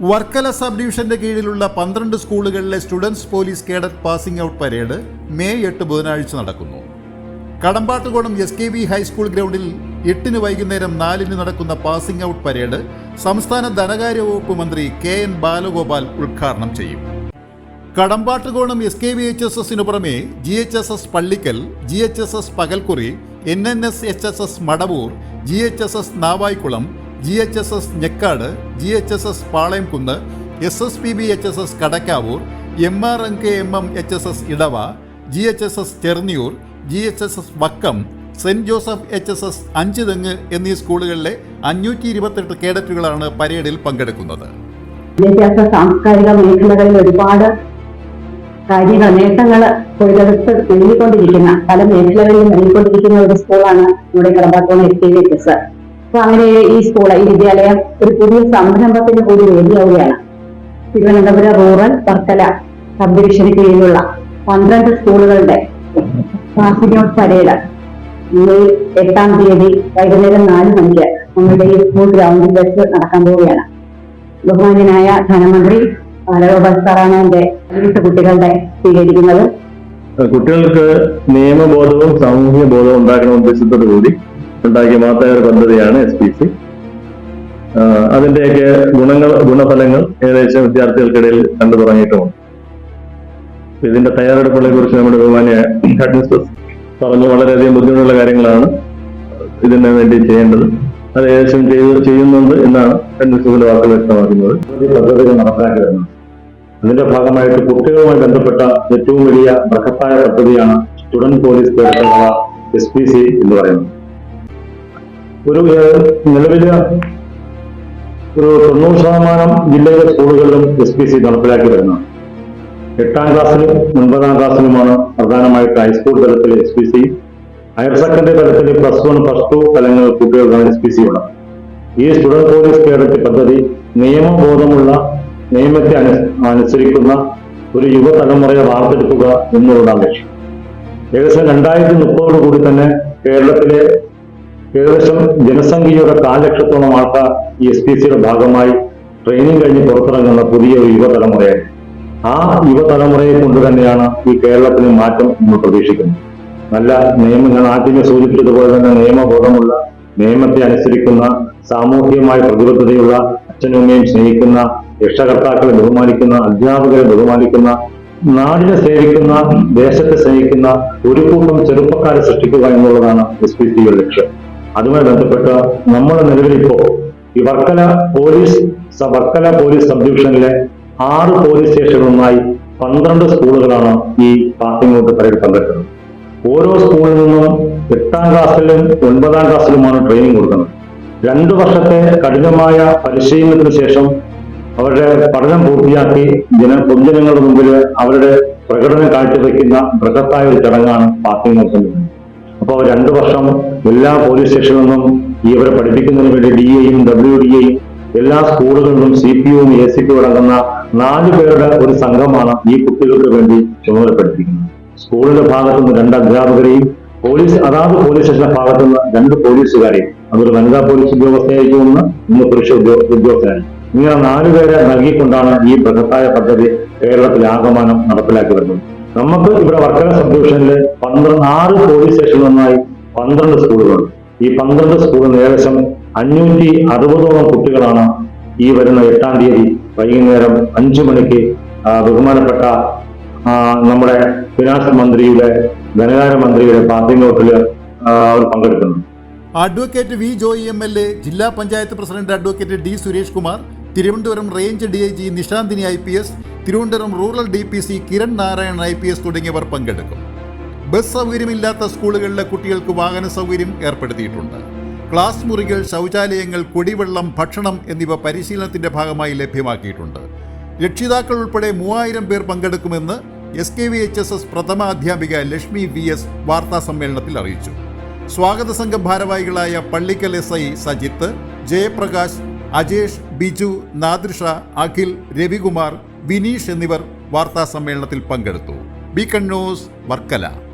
Varkala sub ഡിവിഷന്റെ കീഴിലുള്ള പന്ത്രണ്ട് സ്കൂളുകളിലെ students police cadet passing out parade May എട്ട് ബുധനാഴ്ച നടക്കുന്നു. Kadambattukonam S K V high school ഗ്രൗണ്ടിൽ എട്ടിന് വൈകുന്നേരം നാലിന് നടക്കുന്ന പാസിംഗ് ഔട്ട് പരേഡ് സംസ്ഥാന ധനകാര്യ വകുപ്പ് മന്ത്രി കെ എൻ ബാലഗോപാൽ ഉദ്ഘാടനം ചെയ്യും. Kadampattukonam S K V H S എസിനു പുറമെ G H S S Pallikkal G H S S Pakalkuri N N S H S S Madavoor G H S S Navaikulam G H S S Njekkad G H S S Palayamkunnu S S P B H S S Kadakkavoor M R N K M M H S S Edava G H S S Chernniyoor G H S S Vakkom Saint Joseph H S S Anchuthengu എന്നീ സ്കൂളുകളിലെ അഞ്ഞൂറ്റി ഇരുപത്തെട്ട് കേഡറ്റുകളാണ് പരേഡിൽ പങ്കെടുക്കുന്നത്. വിദ്യാഭ്യാസ സാംസ്കാരിക മേഖലകളിൽ ഒരുപാട് കാര്യങ്ങൾ നേട്ടങ്ങൾ തൊഴിലെടുത്ത് നേടിക്കൊണ്ടിരിക്കുന്ന പല മേഖലകളിലും നേടിക്കൊണ്ടിരിക്കുന്ന ഒരു സ്കൂളാണ് നമ്മുടെ കടമ്പാത്തോണ എസ് ടി എസ്. അപ്പൊ അങ്ങനെ ഈ സ്കൂൾ ഈ വിദ്യാലയം ഒരു പുതിയ സംരംഭത്തിന് കൂടി വേദിയാവുകയാണ്. തിരുവനന്തപുരം റൂറൽ വർക്കല സബ് ഡിവിഷന് കീഴിലുള്ള പന്ത്രണ്ട് സ്കൂളുകളുടെ പാസിംഗ് ഔട്ട് പരേഡ് മെയ് എട്ടാം തീയതി വൈകുന്നേരം നാല് മണിക്ക് നമ്മുടെ ഈ സ്കൂൾ ഗ്രൗണ്ടിൽ വെച്ച് നടക്കാൻ പോവുകയാണ്. ബഹുമാന്യനായ ധനമന്ത്രി ബാലഗോപാൽ സാറാണ് എന്റെ പതിനെട്ട് കുട്ടികളുടെ സ്വീകരിക്കുന്നത്. കുട്ടികൾക്ക് നിയമബോധവും സാമൂഹിക ബോധവും ഉണ്ടാക്കുന്ന ഉദ്ദേശത്തോടു കൂടി ഉണ്ടാക്കിയ മഹത്തായ ഒരു പദ്ധതിയാണ് എസ് പി സി അതിന്റെയൊക്കെ ഗുണങ്ങൾ ഗുണഫലങ്ങൾ ഏകദേശം വിദ്യാർത്ഥികൾക്കിടയിൽ കണ്ടു തുടങ്ങിയിട്ടുമുണ്ട് ഇതിന്റെ തയ്യാറെടുപ്പുകളെ കുറിച്ച് നമ്മുടെ ബഹുമാനിയ അഡ്മിനിസ്ട്രേറ്റർ പറഞ്ഞു. വളരെയധികം ബുദ്ധിമുട്ടുള്ള കാര്യങ്ങളാണ് ഇതിന് വേണ്ടി ചെയ്യേണ്ടത്. അത് ഏകദേശം ചെയ്ത് ചെയ്യുന്നുണ്ട് എന്നാണ് അഡ്മിനിസ്ട്രേറ്ററിന്റെ വാക്കുകൾ വ്യക്തമാക്കുന്നത്. പദ്ധതികൾ നടപ്പാക്കി വരുന്നത് അതിന്റെ ഭാഗമായിട്ട് കുട്ടികളുമായി ബന്ധപ്പെട്ട ഏറ്റവും വലിയ ബൃഹത്തായ പദ്ധതിയാണ് student police S P C എന്ന് പറയുന്നത്. ഒരു നിലവിൽ ഒരു തൊണ്ണൂറ് ശതമാനം ജില്ലയിലെ സ്കൂളുകളിലും എസ് പി സി നടപ്പിലാക്കി വരുന്നത് എട്ടാം ക്ലാസ്സിലും ഒൻപതാം ക്ലാസ്സിലുമാണ് പ്രധാനമായിട്ട് ഹൈസ്കൂൾ തലത്തിൽ S P C higher secondary തലത്തിൽ പ്ലസ് വൺ പ്ലസ് ടു തലങ്ങൾ കുട്ടികൾക്കാണ് എസ് പി സി ഉള്ളത്. ഈ സ്റ്റുഡന്റ് പോലീസ് കേഡറ്റ് പദ്ധതി നിയമബോധമുള്ള നിയമത്തെ അനു- അനുസരിക്കുന്ന ഒരു യുവതലമുറയെ വാർത്തെടുക്കുക എന്നുള്ളതാണ് ലക്ഷ്യം. ഏകദേശം രണ്ടായിരത്തി മുപ്പതോടു കൂടി തന്നെ കേരളത്തിലെ ഏകദേശം ജനസംഖ്യയുടെ കാൽ ലക്ഷത്തോളം ആൾക്കാർ ഈ എസ് പി സിയുടെ ഭാഗമായി ട്രെയിനിങ് കഴിഞ്ഞ് പുറത്തിറങ്ങുന്ന പുതിയ ഒരു യുവതലമുറയെ. ആ യുവതലമുറയെ കൊണ്ട് തന്നെയാണ് ഈ കേരളത്തിന് മാറ്റം നമ്മൾ പ്രതീക്ഷിക്കുന്നത്. നല്ല നിയമങ്ങൾ ആദ്യമേ സൂചിപ്പിച്ചതുപോലെ തന്നെ നിയമബോധമുള്ള നിയമത്തെ അനുസരിക്കുന്ന സാമൂഹികമായ പ്രതിബദ്ധതയുള്ള അച്ഛനും അമ്മയും സ്നേഹിക്കുന്ന രക്ഷകർത്താക്കളെ ബഹുമാനിക്കുന്ന അധ്യാപകരെ ബഹുമാനിക്കുന്ന നാടിനെ സേവിക്കുന്ന ദേശത്തെ സ്നേഹിക്കുന്ന ഒരു കൂട്ടം ചെറുപ്പക്കാരെ സൃഷ്ടിക്കുക എന്നുള്ളതാണ് എസ് പി സിയുടെ ലക്ഷ്യം. അതുമായി ബന്ധപ്പെട്ട് നമ്മുടെ നിലവിലിപ്പോ ഈ Varkala police Varkala police sub ഡിവിഷനിലെ ആറ് പോലീസ് സ്റ്റേഷനുകളുമായി പന്ത്രണ്ട് സ്കൂളുകളാണ് ഈ പാസിംഗ് ഔട്ട് പരേഡ് പങ്കെടുക്കുന്നത് ഓരോ സ്കൂളിൽ നിന്നും എട്ടാം ക്ലാസ്സിലും ഒൻപതാം ക്ലാസ്സിലുമാണ് ട്രെയിനിങ് കൊടുക്കുന്നത് രണ്ടു വർഷത്തെ കഠിനമായ പരിശീലനത്തിന് ശേഷം അവരുടെ പഠനം പൂർത്തിയാക്കി ജന പൊതുജനങ്ങളുടെ മുമ്പിൽ അവരുടെ പ്രകടനം കാഴ്ചവെക്കുന്ന ബൃഹത്തായ ഒരു ചടങ്ങാണ് പാസിംഗ് ഔട്ട്. അപ്പോൾ രണ്ടു വർഷം എല്ലാ പോലീസ് സ്റ്റേഷനിൽ നിന്നും ഇവരെ പഠിപ്പിക്കുന്നതിന് വേണ്ടി ഡി എയും ഡബ്ല്യു ഡി എയും എല്ലാ സ്കൂളുകളിലും സി പി യുവും എ സി പി അടങ്ങുന്ന നാല് പേരുടെ ഒരു സംഘമാണ് ഈ കുട്ടികൾക്ക് വേണ്ടി ചുമതലപ്പെടുത്തിയിരിക്കുന്നത് സ്കൂളിന്റെ ഭാഗത്തു നിന്ന് രണ്ട് അധ്യാപകരെയും പോലീസ് അതാത് പോലീസ് സ്റ്റേഷന്റെ ഭാഗത്തു നിന്ന് രണ്ട് പോലീസുകാരെയും അതൊരു വനിതാ പോലീസ് ഉദ്യോഗസ്ഥയായിരിക്കും ഒന്ന് ഇന്ന് പുരുഷ ഉദ്യോ- ഉദ്യോഗസ്ഥനായി ഇങ്ങനെ നാലുപേരെ നൽകിക്കൊണ്ടാണ് ഈ ബൃഹത്തായ പദ്ധതി കേരളത്തിൽ ആഗമനം നടപ്പിലാക്കി വരുന്നത്. നമുക്ക് ഇവിടെ വർക്കല സബ് ഡിവിഷനിലെ പന്ത്രണ്ട് ആറ് പോലീസ് സ്റ്റേഷനുകളായി പന്ത്രണ്ട് സ്കൂളുകളുണ്ട്. ഈ പന്ത്രണ്ട് സ്കൂളിൽ ഏകദേശം അഞ്ഞൂറ്റി അറുപതോളം കുട്ടികളാണ് ഈ വരുന്ന എട്ടാം തീയതി വൈകുന്നേരം അഞ്ചു മണിക്ക് ബഹുമാനപ്പെട്ട നമ്മുടെ ഫിനാൻസ് മന്ത്രിയുടെ ധനകാര്യ മന്ത്രിയുടെ പാർട്ടി ഔട്ടിൽ അവർ പങ്കെടുക്കുന്നു advocate V Joy M L A ജില്ലാ panchayat president advocate D Suresh Kumar Thiruvananthapuram range D I G Nishanthini I P S Thiruvananthapuram rural D P C Kiran Narayanan I P S തുടങ്ങിയവർ പങ്കെടുക്കും. Bus സൗകര്യമില്ലാത്ത സ്കൂളുകളിലെ കുട്ടികൾക്ക് വാഹന സൗകര്യം ഏർപ്പെടുത്തിയിട്ടുണ്ട്. Class മുറികൾ ശൗചാലയങ്ങൾ കുടിവെള്ളം ഭക്ഷണം എന്നിവ പരിശീലനത്തിന്റെ ഭാഗമായി ലഭ്യമാക്കിയിട്ടുണ്ട്. രക്ഷിതാക്കൾ ഉൾപ്പെടെ മൂവായിരം പേർ പങ്കെടുക്കുമെന്ന് S K V H S S പ്രഥമ അധ്യാപിക ലക്ഷ്മി വി എസ് വാർത്താ സമ്മേളനത്തിൽ അറിയിച്ചു. സ്വാഗത സംഘം ഭാരവാഹികളായ പള്ളിക്കൽ എസ് ഐ സജിത്ത് ജയപ്രകാശ് അജേഷ് ബിജു നാദൃഷ അഖിൽ രവികുമാർ വിനീഷ് എന്നിവർ വാർത്താ സമ്മേളനത്തിൽ പങ്കെടുത്തു. ബി കണ്ണൂസ് വർക്കല.